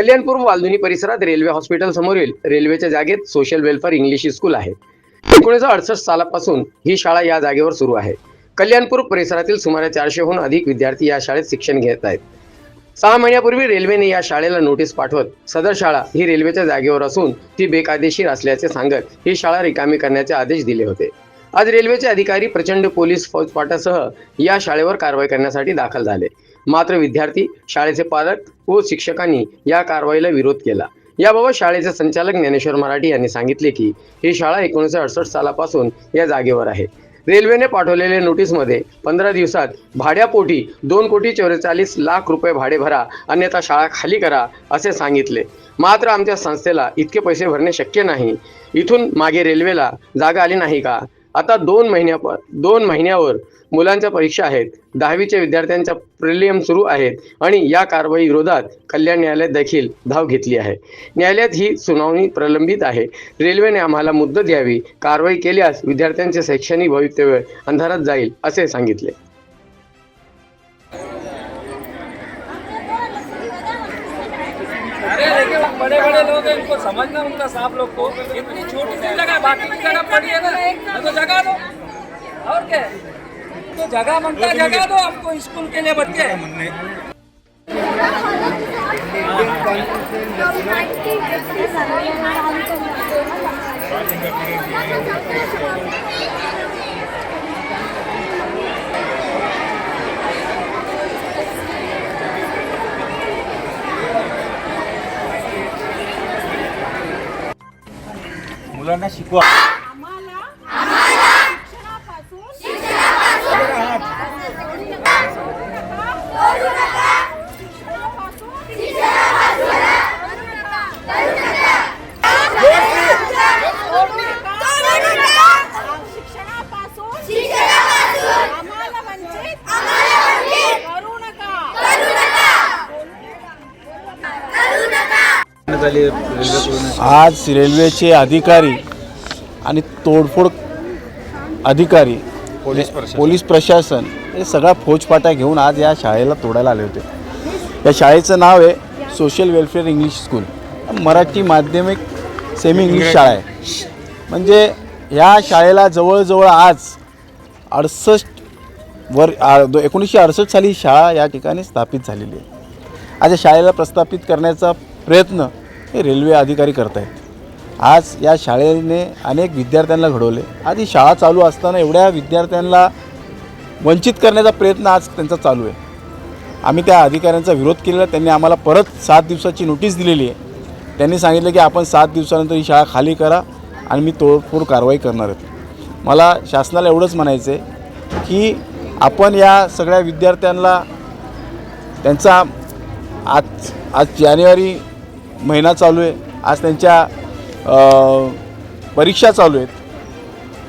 कल्याणपूर वालधुनी परिसरात railway hospital समोरील रेल्वेच्या जागेत सोशल वेलफेअर इंग्लिश स्कूल आहे. एकोणीसशे अडसष्ट सालापासून ही शाळा या जागेवर सुरू आहे. कल्याणपूर परिसरातील सुमारे चारशेहून अधिक विद्यार्थी या शाळेत शिक्षण घेत आहेत. सहा महिन्यापूर्वी रेल्वेने या शाळेला नोटीस पाठवत सदर शाळा ही रेल्वेच्या जागेवर असून ती बेकायदेशीर असल्याचे सांगत ही शाळा रिकामी करण्याचे आदेश दिले होते. आज रेल्वेचे अधिकारी प्रचंड पोलीस फौजपाटासह या शाळेवर कारवाई करण्यासाठी दाखल झाले. मात्र विद्यार्थी शाळेचे पालक व शिक्षकांनी या कारवाईला विरोध केला. याबाबत शाळेचे संचालक ज्ञानेश्वर मराठी यांनी सांगितले की ही शाळा एकोणीसशे अडसष्ट सालापासून या जागेवर आहे. रेल्वेने पाठवलेल्या नोटीसमध्ये पंधरा दिवसात भाड्यापोटी दोन कोटी चौवेचाळीस लाख रुपये भाडे भरा अन्यथा शाळा खाली करा असे सांगितले. मात्र आमच्या संस्थेला इतके पैसे भरणे शक्य नाही. इथून मागे रेल्वेला जागा आली नाही का? आता दोन महिन्या दोन महिन्यावर मुलांच्या परीक्षा आहेत. दहावीच्या विद्यार्थ्यांच्या प्रिलियम सुरू आहेत आणि या कारवाई विरोधात कल्याण न्यायालयात देखील धाव घेतली आहे. न्यायालयात ही सुनावणी प्रलंबित आहे. रेल्वेने आम्हाला मुद्दत द्यावी कारवाई केल्यास विद्यार्थ्यांचे शैक्षणिक भवितव्य अंधारात जाईल असे सांगितले. बड़े बड़े लोग हैं इनको समझना उनका साहब लोग को। इतनी छोटी सी जगह बाकी की जगह पड़ी है ना तो जगह दो। और क्या तो जगह माँगता है, जगह दो हमको स्कूल के लिए बच्चे। मुलांना शिकवा. आम्हाला शिक्षणापासून शिक्षणापासून आज रेल्वेचे अधिकारी आणि तोडफोड अधिकारी पोलीस प्रशासन. हे सगळा फौजफाटा घेऊन आज या शाळेला तोडायला आले होते. या शाळेचं नाव आहे social welfare English school. Marathi माध्यमिक सेमी इंग्लिश शाळा आहे. म्हणजे ह्या शाळेला जवळजवळ आज अडसष्ट वर आ- दो- एकोणीसशे अडसष्ट साली ही शाळा या ठिकाणी स्थापित झालेली आहे. आज या शाळेला प्रस्थापित करण्याचा प्रयत्न हे रेल्वे अधिकारी करत आहेत आज या शाळेने अनेक विद्यार्थ्यांना घडवले. आधी शाळा चालू असताना एवढ्या विद्यार्थ्यांना वंचित करण्याचा प्रयत्न आज त्यांचा चालू आहे. आम्ही त्या अधिकाऱ्यांचा विरोध केलेला त्यांनी आम्हाला परत सात दिवसाची नोटीस दिलेली आहे. त्यांनी सांगितलं की आपण सात दिवसानंतर ही शाळा खाली करा आणि मी तोडफोड कारवाई करणार आहे. मला शासनाला एवढंच म्हणायचं आहे की आपण या सगळ्या विद्यार्थ्यांना त्यांचा आज आज जानेवारी महिना चालू आहे. आज त्यांच्या परीक्षा चालू आहेत.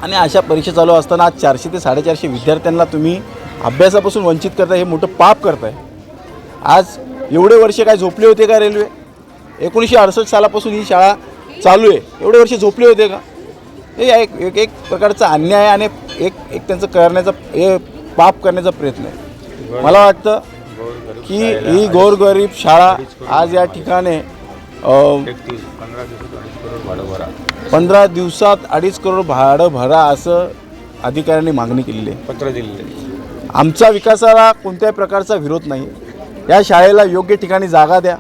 आणि अशा परीक्षा चालू असताना आज चारशे ते साडेचारशे विद्यार्थ्यांना तुम्ही अभ्यासापासून वंचित करताय हे मोठं पाप करताय. आज एवढे वर्ष काय झोपले होते का रेल्वे? एकोणीसशे अडसष्ट सालापासून ही शाळा चालू आहे. एवढे वर्ष झोपले होते का? हे एक एक एक प्रकारचा अन्याय आणि एक एक त्यांचं करण्याचा हे पाप करण्याचा प्रयत्न आहे. मला वाटतं की ही गोरगरीब शाळा आज या ठिकाणी पंधरा दिवसात अडीच करोड भाडं भरा. असं अधिकाऱ्यांनी मागणी केलेली आहे. पत्र दिलेले आमचा विकासाला कोणत्याही प्रकारचा विरोध नाही. या शाळेला योग्य ठिकाणी जागा द्या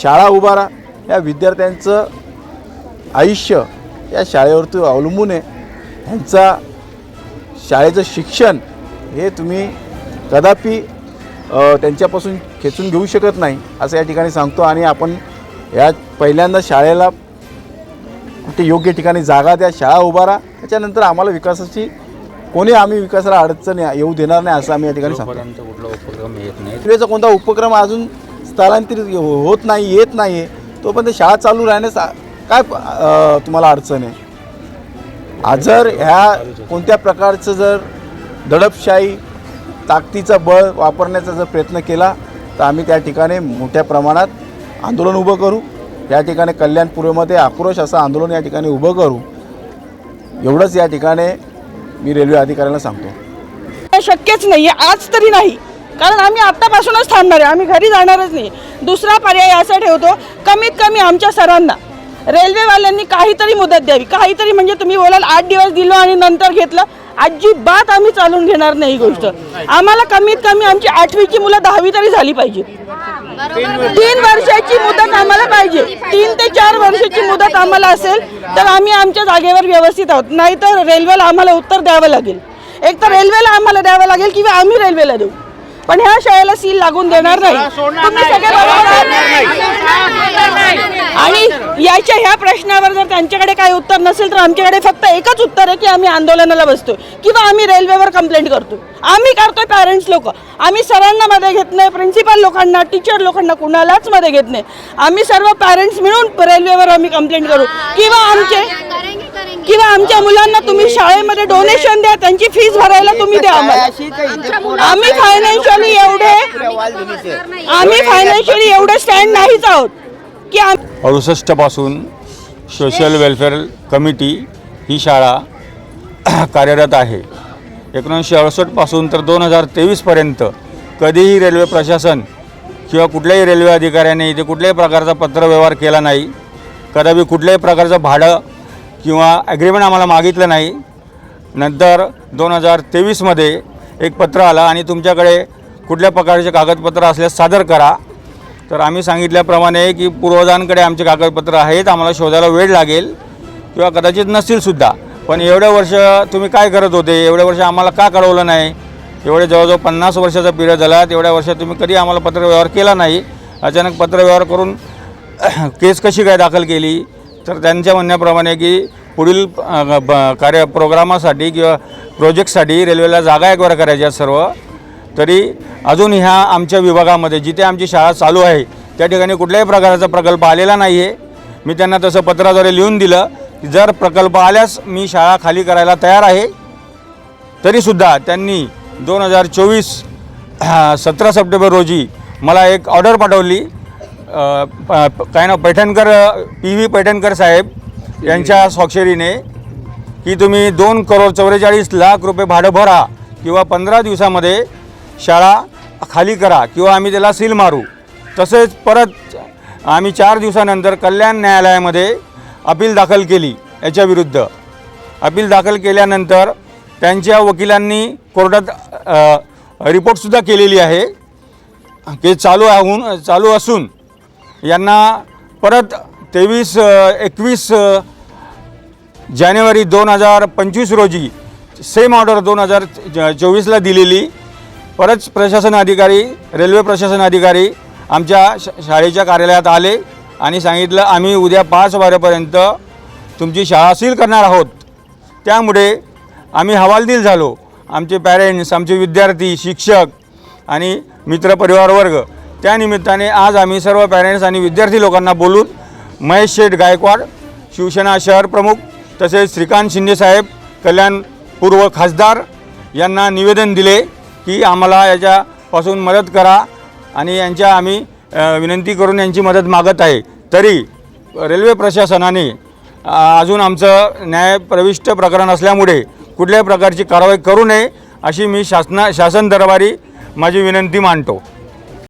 शाळा उभारा या विद्यार्थ्यांचं आयुष्य या शाळेवरती अवलंबून आहे. ह्यांचा शाळेचं शिक्षण हे तुम्ही कदापि त्यांच्यापासून खेचून घेऊ शकत नाही असं या ठिकाणी सांगतो. आणि आपण या पहिल्यांदा शाळेला कुठे योग्य ठिकाणी जागा द्या शाळा उभारा त्याच्यानंतर आम्हाला विकासाची कोणी आम्ही विकासाला अडचण येऊ देणार नाही असं आम्ही या ठिकाणी सांगतो. जोपर्यंत कुठला उपक्रम येत नाही. रेल्वेचा कोणता उपक्रम अजून स्थलांतरित होत नाही येत नाही आहे तोपर्यंत शाळा चालू राहण्यास काय तुम्हाला अडचण आहे? आज जर ह्या कोणत्या प्रकारचं जर दडपशाही ताकदीचा बळ वापरण्याचा जर प्रयत्न केला तर आम्ही त्या ठिकाणी मोठ्या प्रमाणात आंदोलन उभं करू. या ठिकाणी कल्याणपूर्वेमध्ये आक्रोश असं आंदोलन या ठिकाणी उभं करू एवढंच या ठिकाणी मी रेल्वे अधिकाऱ्यांना सांगतो. शक्यच नाही आज तरी नाही. कारण आम्ही आत्तापासूनच थांबणार आहे आम्ही घरी जाणारच नाही. दुसरा पर्याय असा ठेवतो कमीत कमी आमच्या सरांना रेल्वेवाल्यांनी काहीतरी मुदत द्यावी. काहीतरी म्हणजे तुम्ही बोलाल आठ दिवस दिलो आणि नंतर घेतलं अजिबात आम्ही चालून घेणार नाही ही गोष्ट. आम्हाला कमीत कमी आमची आठवीची मुलं दहावी तरी झाली पाहिजे तीन वर्षाची मुदत आम्हाला पाहिजे. तीन ते चार वर्षाची मुदत आम्हाला असेल तर आम्ही आमच्या जागेवर व्यवस्थित आहोत. नाहीतर रेल्वेला आम्हाला उत्तर द्यावं लागेल. एक तर रेल्वेला आम्हाला द्यावं लागेल किंवा आम्ही रेल्वेला देऊ. पण ह्या शाळेला सील लागून देणार नाही. तुम्ही सगळे बरोबर आहात? आणि याच्या ह्या प्रश्नावर जर त्यांच्याकडे काही उत्तर नसेल तर आमच्याकडे फक्त एकच उत्तर आहे की आम्ही आंदोलनाला बसतोय किंवा आम्ही रेल्वेवर कंप्लेंट करतोय. आम्ही करतोय पॅरेंट्स लोक. आम्ही सरांना मध्ये घेत नाही प्रिन्सिपल लोकांना टीचर लोकांना कुणालाच मध्ये घेत नाही. आम्ही सर्व पॅरेंट्स मिळून रेल्वेवर आम्ही कंप्लेंट करू. किंवा आमचे किंवा आमच्या मुलांना तुम्ही शाळेमध्ये डोनेशन द्या त्यांची फीस भरायला तुम्ही द्या आम्हाला. आम्ही फायनान्शियली एवढे आम्ही फायनान्शियली एवढे स्टँड नाहीच आहोत. की आम्ही अडुसष्टपासून सोशल वेलफेअर कमिटी ही शाळा कार्यरत आहे. एकोणीसशे अडुसष्टपासून तर दोन हजार तेवीसपर्यंत कधीही रेल्वे प्रशासन किंवा कुठल्याही रेल्वे अधिकाऱ्याने इथे कुठल्याही प्रकारचा पत्रव्यवहार केला नाही. कदापि कुठल्याही प्रकारचं भाडं किंवा ॲग्रीमेंट आम्हाला मागितलं नाही. नंतर दोन हजार तेवीसमध्ये एक पत्र आलं आणि तुमच्याकडे कुठल्या प्रकारचे कागदपत्र असल्यास सादर करा. तर आम्ही सांगितल्याप्रमाणे की पूर्वजांकडे आमचे कागदपत्र आहेत आम्हाला शोधायला वेळ लागेल किंवा कदाचित नसतील पण एवढ्या वर्ष तुम्ही काय करत होते? एवढ्या वर्ष आम्हाला का कळवलं नाही? एवढे जवळजवळ पन्नास वर्षाचा पिरियड झाला. तेवढ्या वर्षात तुम्ही कधी आम्हाला पत्रव्यवहार केला नाही? अचानक पत्रव्यवहार करून केस कशी काय दाखल केली? तर त्यांच्या म्हणण्याप्रमाणे की पुढील ब- कार्य प्रोग्रामासाठी किंवा प्रोजेक्टसाठी रेल्वेला जागा एकवर करायच्या सर्व. तरी अजून ह्या आमच्या विभागामध्ये जिथे आमची शाळा चालू आहे त्या ठिकाणी कुठल्याही प्रकारचा प्रकल्प आलेला नाही आहे मी त्यांना तसं पत्राद्वारे लिहून दिलं की जर प्रकल्प आल्यास मी शाळा खाली करायला तयार आहे. तरीसुद्धा त्यांनी दोन हजार चोवीस सतरा सप्टेंबर रोजी मला एक ऑर्डर पाठवली. काय ना पैठणकर पी व्ही पैठणकर साहेब यांच्या स्वाक्षरीने की तुम्ही दोन करोड चौवेचाळीस लाख रुपये भाडं भरा किंवा पंधरा दिवसामध्ये शाळा खाली करा किंवा आम्ही त्याला सील मारू. तसेच परत आम्ही चार दिवसानंतर कल्याण न्यायालयामध्ये अपील दाखल केली याच्याविरुद्ध अपील दाखल केल्यानंतर त्यांच्या वकिलांनी कोर्टात रिपोर्टसुद्धा केलेली आहे. केस चालू आहून चालू असून यांना परत तेवीस एकवीस जानेवारी दोन हजार पंचवीस रोजी सेम ऑर्डर दोन हजार चोवीसला दिलेली. परत प्रशासन अधिकारी रेल्वे प्रशासन अधिकारी आमच्या शाळेच्या कार्यालयात आले आणि सांगितलं आम्ही उद्या पाच वाजेपर्यंत तुमची शाळा सील करणार आहोत. त्यामुळे आम्ही हवालदिल झालो. आमचे पॅरेंट्स आमचे विद्यार्थी शिक्षक आणि मित्रपरिवार वर्ग त्यानिमित्ताने आज आम्ही सर्व पॅरेंट्स आणि विद्यार्थी लोकांना बोलून महेश शेठ गायकवाड शिवसेना शहर प्रमुख तसेच श्रीकांत शिंदेसाहेब कल्याण पूर्व खासदार यांना निवेदन दिले की आम्हाला याच्यापासून मदत करा आणि यांच्या आम्ही विनंती करून यांची मदत मागत आहे. तरी रेल्वे प्रशासनाने अजून आमचं न्यायप्रविष्ट प्रकरण असल्यामुळे कुठल्याही प्रकारची कारवाई करू नये अशी मी शासना शासन दरबारी माझी विनंती मांडतो